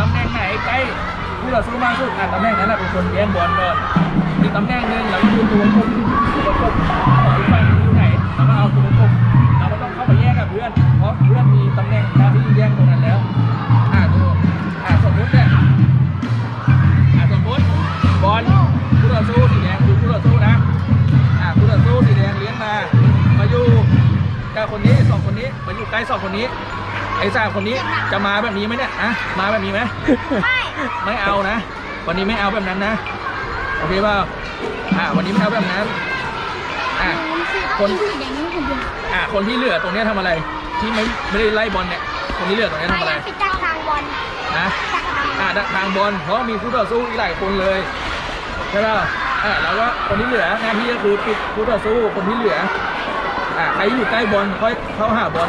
ตำแหน่งไหนใกล้ผู้ต่อสู้มากสุดอะตำแหน่งนั้นแหละเป็นคนแย่งบอลก่อนอีกตำแหน่งหนึ่งเราดูตัวกบตัวกบของอีกฝั่งอยู่ไหนเราก็เอาตัวกบเราก็ต้องเข้าไปแย่งกับเพื่อน เพราะเพื่อนมีตำแหน่งหน้าที่แย่งตรงนั้นแล้วอะดูอะสมมติเนี่ยอะสมมติบอลผู้ต่อสู้สีแดงคือผู้ต่อสู้นะอะผู้ต่อสู้สีแดงเลี้ยงมา มาอยู่กับคนนี้สองคนนี้มาอยู่ใกล้สองคนนี้ ไอ้สามคนนี้จะมาแบบนี้ไหมเนี่ยอะมาแบบนี้ไหมไม่ไม่เอานะ วันนี้ไม่เอาแบบนั้นนะ โอเคเปล่าอ่า วันนี้ไม่เอาแบบนั้น อ่าคนสีแดงนี่คนเดียวอ่าคนที่เหลือตรงเนี้ยทำอะไร ที่ไม่ไม่ได้ไล่บอลเนี่ย คนที่เหลือตรงเนี้ยทำอะไรไปจักทางบอลนะ จักทางบออ่าลทางบอลเพราะมีคู่ต่อสู้อีกหลายคนเลยใช่ป่ะอ่าแล้วก็คนที่เหลือหน้าที่ก็คือปิดคู่ต่อสู้คนที่เหลืออ่าใครอยู่ใกล้บอลค่อยเข้าหาบอล